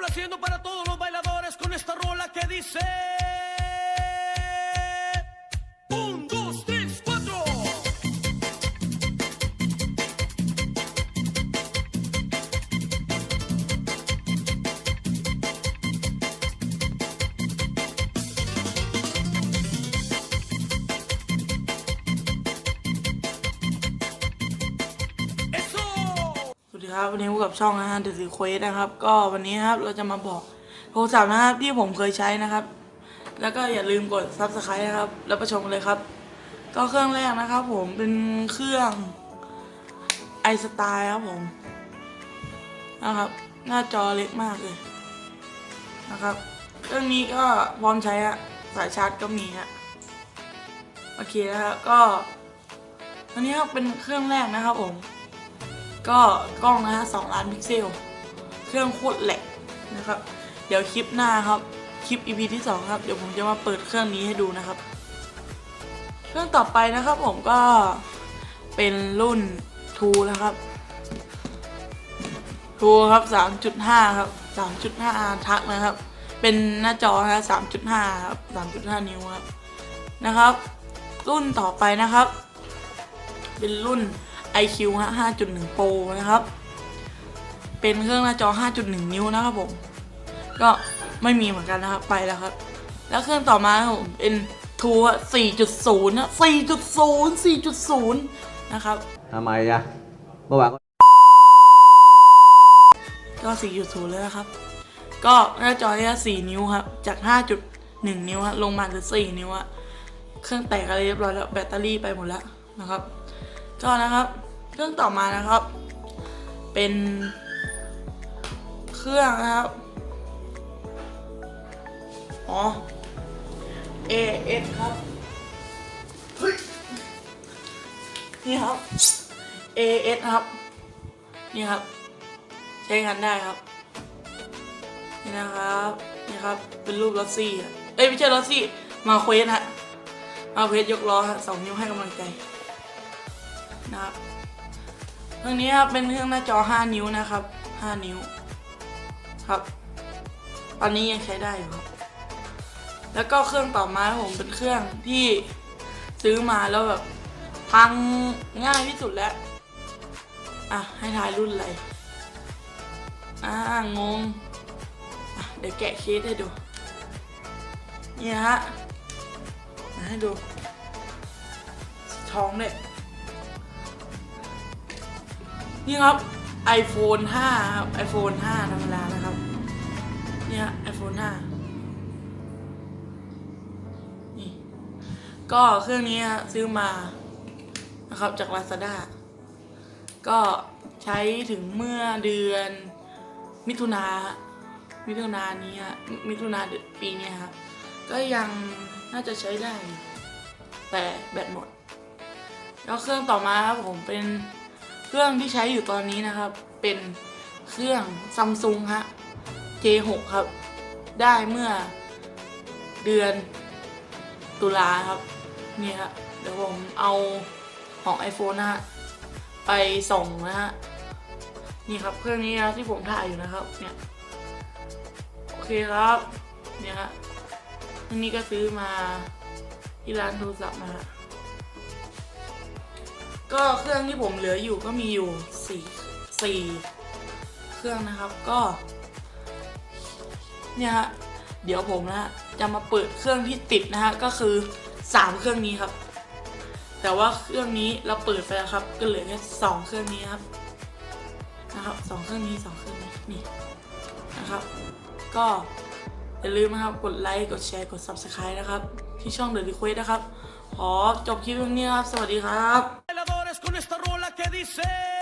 Complaciendo para todos los bailadores con esta rola que dice. ครับวันนี้พบกับช่องนะฮะเดอะซีเควสนะครับ ก็วันนี้ครับเราจะมาบอกโทรศัพท์นะครับที่ผมเคยใช้นะครับ แล้วก็อย่าลืมกด subscribe นะครับ แล้วไปชมเลยครับ ก็เครื่องแรกนะครับ ผมเป็นเครื่องไอสไตล์ครับผมนะครับ หน้าจอเล็กมากเลยนะครับเครื่องนี้ก็พร้อมใช้ฮะสายชาร์จก็มีฮะโอเคนะครับก็อันนี้ครับเป็นเครื่องแรกนะครับผม ก็กล้องนะฮะสองล้านพิกเซล เครื่องโคตรแหลกนะครับ เดี๋ยวคลิปหน้าครับ คลิป EP ที่ 2 ครับ เดี๋ยวผมจะมาเปิดเครื่องนี้ให้ดูนะครับ เครื่องต่อไปนะครับผมก็เป็นรุ่น2นะครับ2ครับ 3.5 ครับ 3.5 ทักนะครับ เป็นหน้าจอนะ3.5 ครับ 3.5 นิ้วครับ นะครับ รุ่นต่อไปนะครับ เป็นรุ่น iQ ฮะ5.1 Pro นะครับ เป็นเครื่องหน้าจอ 5.1 นิ้วนะครับผม ก็ไม่มีเหมือนกันนะครับ ไปแล้วครับ แล้วเครื่องต่อมาครับผมเป็นทู4.0นะ4.0 4.0 นะครับทำไมอะเมื่อวานก็ก็4.0เลยนะครับ ก็หน้าจอเนี่ย4นิ้วครับ จาก 5.1 นิ้วฮะลงมาเหลือ4นิ้วอะเครื่องแตกอะไรเรียบร้อยแล้ว แบตเตอรี่ไปหมดแล้วนะครับ ก็นะครับ เครื่องต่อมานะครับ เป็นเครื่องนะครับ อ๋อ AS ครับนี่ครับ AS ครับ นี่ครับ ใช้งานได้ครับ นี่นะครับ นี่ครับ เป็นรูปลอสซี่อะเอ้ยไม่ใช่ลอสซี่ มาเควสฮะ มาเควสยกล้อฮะสองนิ้วให้กำลังใจ นะครับเครื่องนี้ครับเป็นเครื่องหน้าจอ 5 นิ้วนะครับ 5 นิ้ว ครับ ตอนนี้ยังใช้ได้อยู่ครับ แล้วก็เครื่องต่อมาผมเป็นเครื่องที่ซื้อมาแล้วแบบพังง่ายที่สุดแล้ว อะ ให้ทายรุ่นอะไร อ่างงเดี๋ยวแกะเคสให้ดู นี่ฮะอะให้ดู ท้องเลย นี่ครับ iPhone 5 ครับ iPhone 5ธรรมดานะครับ เนี่ฮะ iPhone 5 นี่ ก็เครื่องนี้ซื้อมานะครับจาก Lazada ก็ใช้ถึงเมื่อเดือนมิถุนามิถุนานี้มิถุนาปีนี้ครับ ก็ยังน่าจะใช้ได้ แต่แบตหมด แล้วเครื่องต่อมาครับผมเป็น เครื่องที่ใช้อยู่ตอนนี้นะครับ เป็นเครื่องซัมซุงฮะ J6 ครับ ได้เมื่อเดือนตุลาครับ นี่ฮะเดี๋ยวผมเอาของ iPhone นะฮะ ไปส่งนะฮะ นี่ครับเครื่องนี้นะที่ผมถ่ายอยู่นะครับ เนี่ย โอเคครับ เนี่ยฮะเครื่องนี้ก็ซื้อมาที่ร้านโทรศัพท์มาฮะ ก็เครื่องที่ผมเหลืออยู่ก็มีอยู่สี่เครื่องนะครับก็ เนี่ยฮะเดี๋ยวผมนะจะมาเปิดเครื่องที่ติดนะฮะก็คือสามเครื่องนี้ครับ แต่ว่าเครื่องนี้เราเปิดไปแล้วครับ ก็เหลือแค่สองเครื่องนี้ครับนะครับสองเครื่องนี้สองเครื่องนี้นี่นะครับ ก็อย่าลืมนะครับกดไลค์กดแชร์กด subscribe นะครับ ที่ช่อง The Request นะครับ ขอจบคลิปตรงนี้นะครับ สวัสดีครับ dice.